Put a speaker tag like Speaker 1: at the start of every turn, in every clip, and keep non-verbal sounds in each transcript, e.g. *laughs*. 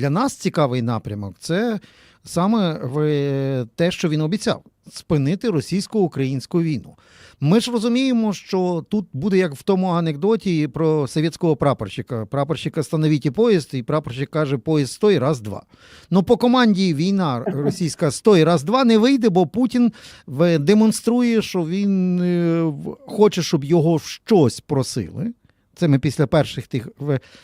Speaker 1: для нас цікавий напрямок це саме те, що він обіцяв спинити російсько-українську війну. Ми ж розуміємо, що тут буде як в тому анекдоті про совєтського прапорщика. Прапорщика становіть поїзд, і прапорщик каже, поїзд стой, раз, два. Ну, по команді війна *laughs* російська стой, раз, два не вийде, бо Путін демонструє, що він е, хоче, щоб його щось просили. Це ми після перших тих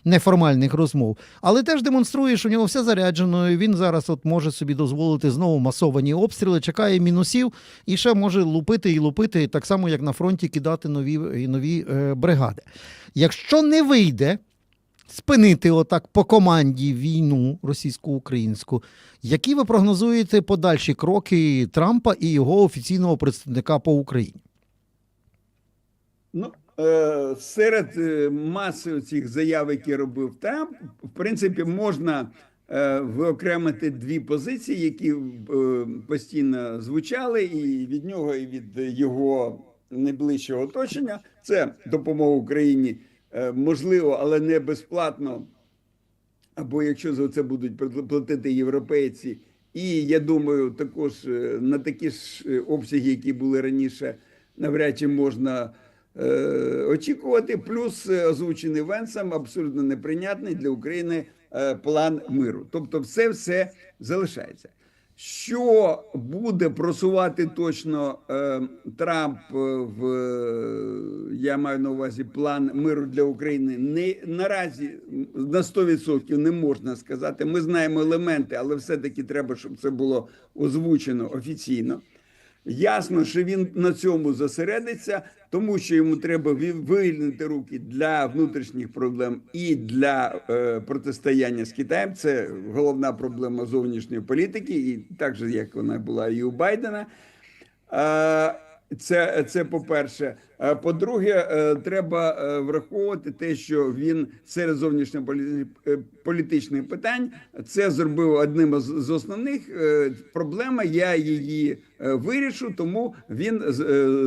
Speaker 1: неформальних розмов. Але теж демонструє, що у нього все заряджено. і Він зараз от може собі дозволити знову масовані обстріли, чекає мінусів і ще може лупити і лупити, так само як на фронті кидати нові нові е, бригади. Якщо не вийде спинити отак по команді війну російсько-українську, які ви прогнозуєте подальші кроки Трампа і його офіційного представника по Україні?
Speaker 2: Ну, серед е, маси цих заяв, які робив Трамп, в принципі, можна е, виокремити дві позиції, які е, постійно звучали, і від нього, і від його найближчого оточення. Це допомога Україні, е, можливо, але не безплатно. Або якщо за це будуть платити європейці, і я думаю, також е, на такі ж е, обсяги, які були раніше, навряд чи можна е, очікувати. Плюс е, озвучений Венсом абсолютно неприйнятний для України е, план миру. Тобто, все все залишається. Що буде просувати точно е, Трамп е, в е, я маю на увазі план миру для України? Не наразі на 100% не можна сказати. Ми знаємо елементи, але все-таки треба, щоб це було озвучено офіційно. Ясно, що він на цьому зосередиться, тому що йому треба вивільнити руки для внутрішніх проблем і для е, протистояння з Китаєм. Це головна проблема зовнішньої політики, і так же як вона була і у Байдена. Е, Це, це по-перше. Е, По-друге, е, треба е, враховувати те, що він серед зовнішньополітичних питань це зробив одним з основних проблема. Я її вирішу, тому він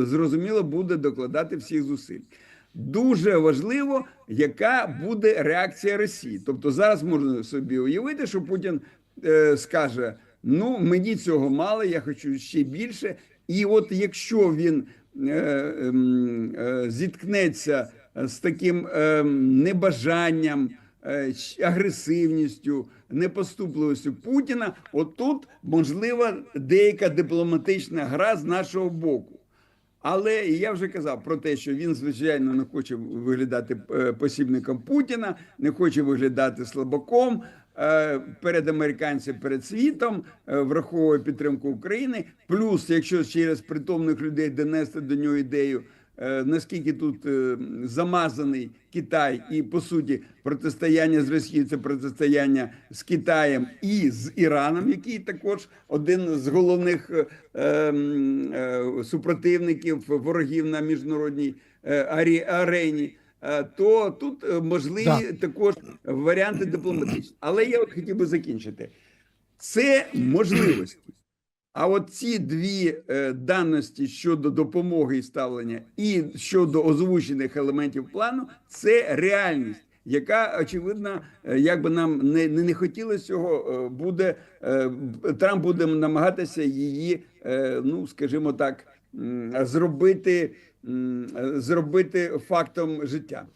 Speaker 2: зрозуміло буде докладати всіх зусиль. Дуже важливо, яка буде реакція Росії. Тобто зараз можна собі уявити, що Путін скаже: ну мені цього мало, я хочу ще більше. І от якщо він е, ем, е, зіткнеться з таким ем, небажанням, е, агресивністю, непоступливістю Путіна, отут можлива деяка дипломатична гра з нашого боку. Але я вже казав про те, що він звичайно не хоче виглядати е, посібником Путіна, не хоче виглядати слабаком е, перед американцями, перед світом, е, враховує підтримку України. Плюс, якщо через притомних людей донести до нього ідею, е, наскільки тут е, замазаний Китай, і по суті протистояння з Росією це протистояння з Китаєм і з Іраном, який також один з головних е, ем, е, супротивників ворогів на міжнародній е, арені. Е, То тут е, можливі
Speaker 1: Да.
Speaker 2: також варіанти дипломатичні. Але я от хотів би закінчити. Це можливості. А от ці дві е, даності щодо допомоги і ставлення, і щодо озвучених елементів плану, це реальність, яка очевидно, е, як би нам не, не, не хотілося цього, буде е, Трамп буде намагатися її, е, ну скажімо так, зробити, зробити фактом життя.